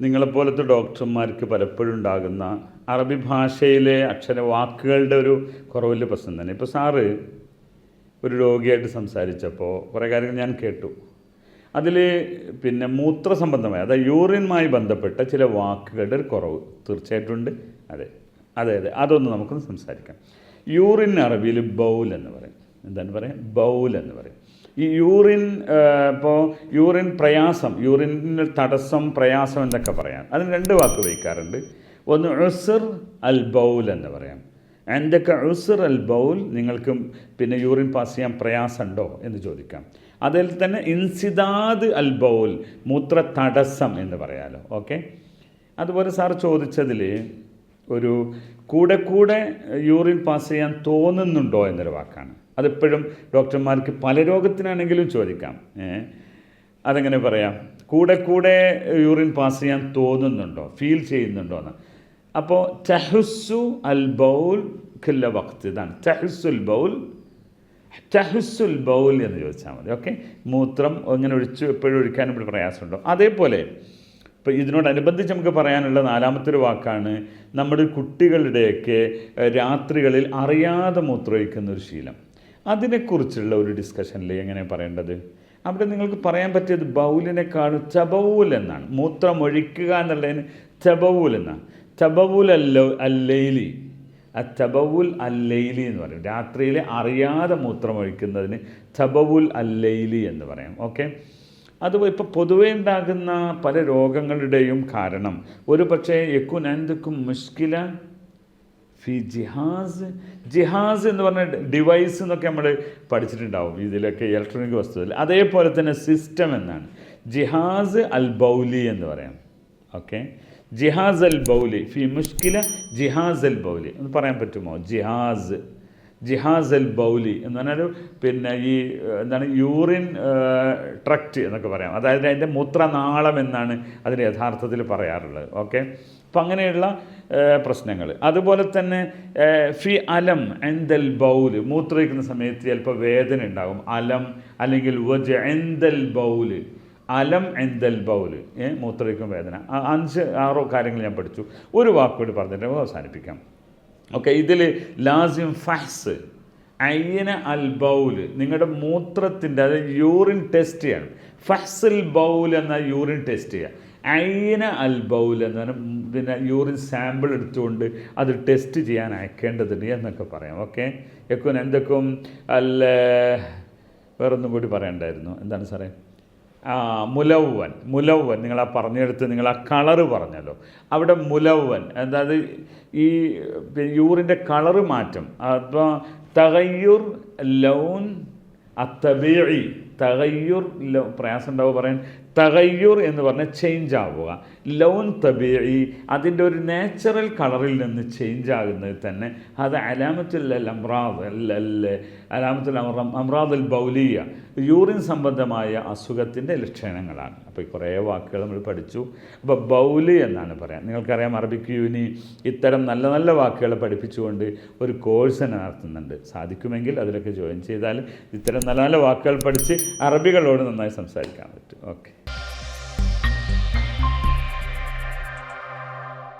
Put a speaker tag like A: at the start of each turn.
A: നിങ്ങളെപ്പോലത്തെ ഡോക്ടർമാർക്ക് പലപ്പോഴും ഉണ്ടാകുന്ന അറബി ഭാഷയിലെ അക്ഷര വാക്കുകളുടെ ഒരു കുറവിൽ പ്രശ്നം തന്നെ ഇപ്പോൾ സാറ് ഒരു രോഗിയായിട്ട് സംസാരിച്ചപ്പോൾ കുറേ കാര്യങ്ങൾ ഞാൻ കേട്ടു. അതിൽ പിന്നെ മൂത്ര സംബന്ധമായ അതായത് യൂറിനുമായി ബന്ധപ്പെട്ട ചില വാക്കുകളുടെ ഒരു കുറവ് തീർച്ചയായിട്ടും ഉണ്ട് അതെ അതെ അതെ. അതൊന്ന് നമുക്കൊന്ന് സംസാരിക്കാം. യൂറിൻ അറബിയിൽ ബൗൽ എന്ന് പറയും. എന്താണ് പറയുക ബൗൽ എന്ന് പറയും. ഈ യൂറിൻ ഇപ്പോൾ യൂറിൻ പ്രയാസം യൂറിൻ തടസ്സം പ്രയാസം എന്നൊക്കെ പറയാം. അതിന് രണ്ട് വാക്ക് ഉപയോഗിക്കാറുണ്ട്. ഒന്ന് ഉസർ അൽ ബൗൽ എന്ന് പറയാം. എന്തൊക്കെ ഉസർ അൽ ബൗൽ? നിങ്ങൾക്ക് പിന്നെ യൂറിൻ പാസ് ചെയ്യാൻ പ്രയാസമുണ്ടോ എന്ന് ചോദിക്കാം. അതിൽ തന്നെ ഇൻസിദാദ് അൽ ബൗൽ മൂത്ര തടസ്സം എന്ന് പറയാലോ. ഓക്കെ? അതുപോലെ സാർ ചോദിച്ചതിൽ ഒരു കൂടെ കൂടെ യൂറിൻ പാസ് ചെയ്യാൻ തോന്നുന്നുണ്ടോ എന്നൊരു വാക്കാണ്. അതിപ്പോഴും ഡോക്ടർമാർക്ക് പല രോഗത്തിനാണെങ്കിലും ചോദിക്കാം. അതെങ്ങനെ പറയാം? കൂടെ കൂടെ യൂറിൻ പാസ് ചെയ്യാൻ തോന്നുന്നുണ്ടോ? ഫീൽ ചെയ്യുന്നുണ്ടോ എന്ന്. അപ്പോൾ ചഹുസു അൽ ബൗൽ ഖില്ല വക്ത് ഇതാണ്. ചഹുസുൽ ബൗൽ ചഹുസുൽ ബൗൽ എന്ന് ചോദിച്ചാൽ മതി. ഓക്കെ? മൂത്രം ഇങ്ങനെ ഒഴിച്ചു എപ്പോഴും ഒഴിക്കാനും ഇവിടെ പ്രയാസമുണ്ടോ? അതേപോലെ ഇപ്പോൾ ഇതിനോടനുബന്ധിച്ച് നമുക്ക് പറയാനുള്ള നാലാമത്തെ ഒരു വാക്കാണ് നമ്മുടെ കുട്ടികളുടെയൊക്കെ രാത്രികളിൽ അറിയാതെ മൂത്രം ഒഴിക്കുന്ന ഒരു ശീലം. അതിനെക്കുറിച്ചുള്ള ഒരു ഡിസ്കഷനിൽ എങ്ങനെ പറയേണ്ടത്? അവിടെ നിങ്ങൾക്ക് പറയാൻ പറ്റിയത് ബൗലിനെക്കാളും ചബൗൽ എന്നാണ്. മൂത്രമൊഴിക്കുക എന്നുള്ളതിന് ചബൗൽ എന്നാണ്. ചബൗൽ അല്ല അല്ലൈലി. ആ ചബവുൽ അല്ലൈലി എന്ന് പറയും. രാത്രിയിൽ അറിയാതെ മൂത്രമൊഴിക്കുന്നതിന് ചബവുൽ അല്ലൈലി എന്ന് പറയാം. ഓക്കെ? അതുപോലെ ഇപ്പോൾ പൊതുവേ ഉണ്ടാകുന്ന പല രോഗങ്ങളുടെയും കാരണം. ഒരു പക്ഷേ യക്കുനന്ദക്കും മുഷ്കില ഫി ജിഹാസ് ജിഹാസ് എന്ന് പറഞ്ഞ ഡിവൈസ് എന്നൊക്കെ നമ്മൾ പഠിച്ചിട്ടുണ്ടാവും. ഇതിലൊക്കെ ഇലക്ട്രോണിക് വസ്തുവിൽ അതേപോലെ തന്നെ സിസ്റ്റം എന്നാണ്. ജിഹാസ് അൽ ബൗലി എന്ന് പറയാം. ഓക്കെ ജിഹാസ് അൽ ബൗലി. ഫി മുഷ്കില ജിഹാസ് അൽ ബൗലി. എന്ന് പറയാൻ പറ്റുമോ? ജിഹാസ്. ജിഹാസ് അൽ ബൗലി എന്ന് പറഞ്ഞാൽ പിന്നെ ഈ എന്താണ് യൂറിൻ ട്രക്റ്റ് എന്നൊക്കെ പറയാം. അതായത് അതിന്റെ മൂത്രനാളം എന്നാണ് അതിന് യഥാർത്ഥത്തിൽ പറയാറുള്ളത്. ഓക്കെ? അപ്പം അങ്ങനെയുള്ള പ്രശ്നങ്ങൾ അതുപോലെ തന്നെ ഫി അലം എന്തൽ ബൗൽ. മൂത്രയിക്കുന്ന സമയത്ത് ചിലപ്പോൾ വേദന ഉണ്ടാകും. അലം അല്ലെങ്കിൽ വജ് എന്തൽ ബൗൽ. അലം എന്തൽ ബൗൽ. മൂത്രയിക്കും വേദന. അഞ്ച് ആറോ കാര്യങ്ങൾ ഞാൻ പഠിച്ചു. ഒരു വാക്കുകൂടി പറഞ്ഞിട്ട് അവസാനിപ്പിക്കാം. ഓക്കെ ഇതിൽ ലാസിം ഫഹ്സ് അയ്യന അൽ ബൗൽ നിങ്ങളുടെ മൂത്രത്തിന്റെ അതായത് യൂറിൻ ടെസ്റ്റ് ചെയ്യണം. ഫഹ്സൽ ബൗൽ എന്ന യൂറിൻ ടെസ്റ്റ് ചെയ്യുക അയ്യന അൽ ബൗൽ എന്ന് പറഞ്ഞാൽ പിന്നെ യൂറിൻ സാമ്പിൾ എടുത്തുകൊണ്ട് അത് ടെസ്റ്റ് ചെയ്യാൻ അയക്കേണ്ടതുണ്ട് എന്നൊക്കെ പറയാം. ഓക്കെ എക്കും എന്തൊക്കെയും അല്ല വേറൊന്നും കൂടി പറയണ്ടായിരുന്നു. എന്താണ് സാറേ? മുലവൻ നിങ്ങളാ നിങ്ങൾ പറഞ്ഞെടുത്ത് നിങ്ങൾ കളറ് പറഞ്ഞല്ലോ. അവിടെ മുലവൻ അതായത് ഈ യൂറിന്റെ കളറ് മാറ്റം. അപ്പോൾ തകയ്യൂർ ലൗൻ അത്തബീഴി തകയ്യുർ പ്രയാസം ഉണ്ടാവുക പറയാൻ തകയ്യുർ എന്ന് പറഞ്ഞാൽ ചേഞ്ച് ആവുക. ലൗൻ തബീഴി അതിന്റെ ഒരു നാച്ചുറൽ കളറിൽ നിന്ന് ചേഞ്ച് ആകുന്നത് തന്നെ. അത് അലാമത്തുൽ അമ്രാദ് അലാമത്തുൽ അമ്ര അമ്രാദ് അൽ ബൗലിയ യൂറിൻ സംബന്ധമായ അസുഖത്തിന്റെ ലക്ഷണങ്ങളാണ്. അപ്പോൾ ഈ കുറേ വാക്കുകൾ നമ്മൾ പഠിച്ചു. അപ്പോൾ ബൗലി എന്നാണ് പറയാം. നിങ്ങൾക്കറിയാം അറബിക് യൂനി ഇത്തരം നല്ല നല്ല വാക്കുകൾ പഠിപ്പിച്ചുകൊണ്ട് ഒരു കോഴ്സ് തന്നെ നടത്തുന്നുണ്ട്. സാധിക്കുമെങ്കിൽ അതിലൊക്കെ ജോയിൻ ചെയ്താൽ ഇത്തരം നല്ല നല്ല വാക്കുകൾ പഠിച്ച് അറബികളോട് നന്നായി സംസാരിക്കാൻ പറ്റും. ഓക്കെ.